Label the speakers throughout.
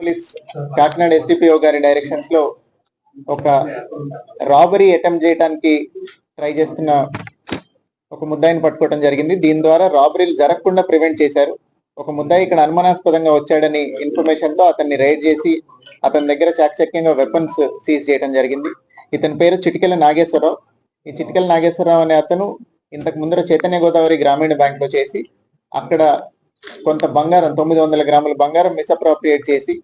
Speaker 1: Police Kakinada SDPO గారి డైరెక్షన్స్లో ఒక robbery attempt చేయడానికి ట్రై చేస్తున్న ఒక ముద్దాయిని పట్టుకోవడం జరిగింది. దీని ద్వారా రాబరీలు జరగకుండా ప్రివెంట్ చేశారు. ఒక ముద్దాయి ఇక్కడ అనుమానాస్పదంగా వచ్చాడని ఇన్ఫర్మేషన్తో అతన్ని రైడ్ చేసి అతని దగ్గర చాకచక్యంగా వెపన్స్ సీజ్ చేయడం జరిగింది. ఇతని పేరు చిటికెల నాగేశ్వరరావు. ఈ చిటికెల నాగేశ్వరరావు అనే అతను ఇంతకు ముందర చైతన్య గోదావరి గ్రామీణ బ్యాంక్లో చేసి అక్కడ కొంత బంగారం తొమ్మిది వందల గ్రాముల బంగారం మిస్అప్రాప్రియేట్ చేసి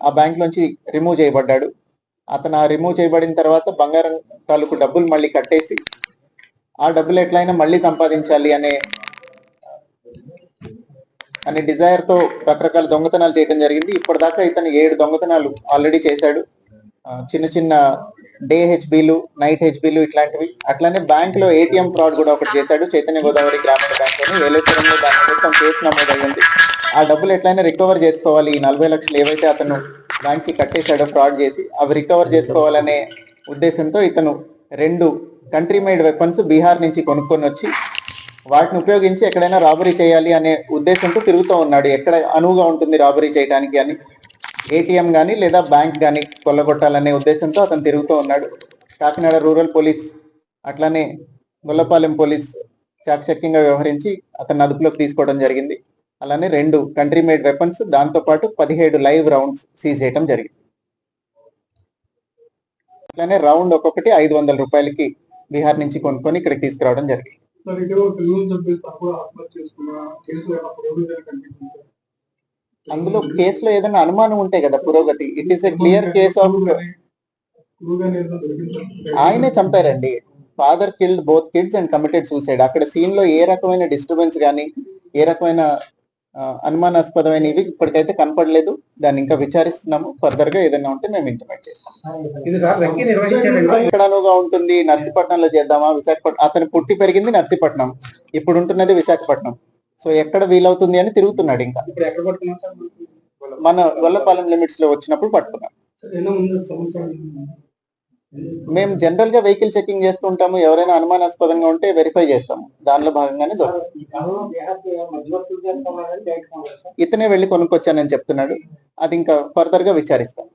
Speaker 1: ఆ బ్యాంక్ నుంచి రిమూవ్ చేయబడ్డాడు. అతను ఆ రిమూవ్ చేయబడిన తర్వాత బంగారం తాలూకు డబ్బులు మళ్ళీ కట్టేసి ఆ డబ్బులు ఎట్లయినా మళ్ళీ సంపాదించాలి అనే అనే డిజైర్తో రకరకాల దొంగతనాలు చేయడం జరిగింది. ఇప్పటిదాకా ఇతను ఏడు దొంగతనాలు ఆల్రెడీ చేశాడు. చిన్న చిన్న డే హెచ్బీలు నైట్ హెచ్బీలు ఇట్లాంటివి. అట్లానే బ్యాంక్లో ఏటీఎం ఫ్రాడ్ కూడా ఒకటి చేశాడు. చైతన్య గోదావరి గ్రామీణ బ్యాంక్ అని ఏలేశ్వరంలో దాని కోసం కేసు నమోదయ్యింది. ఆ డబ్బులు ఎట్లయినా రికవర్ చేసుకోవాలి. ఈ నలభై లక్షలు ఏవైతే అతను బ్యాంక్కి కట్టేశాడో ఫ్రాడ్ చేసి అవి రికవర్ చేసుకోవాలనే ఉద్దేశంతో ఇతను రెండు కంట్రీ మేడ్ వెపన్స్ బీహార్ నుంచి కొనుక్కొని వచ్చి వాటిని ఉపయోగించి ఎక్కడైనా రాబరీ చేయాలి అనే ఉద్దేశంతో తిరుగుతూ ఉన్నాడు. ఎక్కడ అనువుగా ఉంటుంది రాబరీ చేయడానికి అని. ఏటీఎం కానీ లేదా బ్యాంక్ కానీ కొల్లగొట్టాలనే ఉద్దేశంతో అతను తిరుగుతూ ఉన్నాడు. కాకినాడ రూరల్ పోలీస్ అట్లానే గొల్లపాలెం పోలీస్ చాకచక్యంగా వ్యవహరించి అతన్ని అదుపులోకి తీసుకోవడం జరిగింది. అలానే రెండు కంట్రీ మేడ్ వెపన్స్ దాంతో పాటు పదిహేడు లైవ్ రౌండ్స్ సీజ్ చేయడం జరిగింది. అట్లానే రౌండ్ ఒక్కొక్కటి ఐదు వందల రూపాయలకి బీహార్ నుంచి కొనుక్కొని ఇక్కడికి తీసుకురావడం జరిగింది? అందులో కేసులో ఏదైనా అనుమానం ఉంటే కదా పురోగతి? It is a clear case of ఆయనే చంపారండి. Father killed both kids and committed suicide అక్కడ సీన్లో ఏ రకమైన డిస్టర్బెన్స్ గానీ ఏ రకమైన అనుమానాస్పదమైన ఇవి ఇప్పటికైతే కనపడలేదు. దాన్ని ఇంకా విచారిస్తున్నాము. ఫర్దర్గా ఏదైనా ఉంటే మేము ఇంటిమేట్ చేస్తాం.
Speaker 2: ఇది సార్ రెక్కి నిర్వహించారు.
Speaker 1: ఎక్కడ అనువుగా ఉంటుంది. నర్సీపట్నంలో చేద్దామా? విశాఖపట్నం అతను పుట్టి పెరిగింది నర్సీపట్నం. ఇప్పుడు ఉంటున్నది విశాఖపట్నం. సో ఎక్కడ వీలవుతుంది అని తిరుగుతున్నాడు ఇంకా. మన గొల్లపాలెం లిమిట్స్లో వచ్చినప్పుడు పట్టుకున్నాం. మేము జనరల్గా వెహికల్ చెకింగ్ చేస్తూ ఉంటాము ఎవరైనా అనుమానాస్పదంగా ఉంటే వెరిఫై చేస్తాము. దానిలో భాగంగానే ఇతనే వెళ్ళి కొనుక్కొచ్చానని చెప్తున్నాడు. అది ఇంకా ఫర్దర్గా విచారిస్తాం.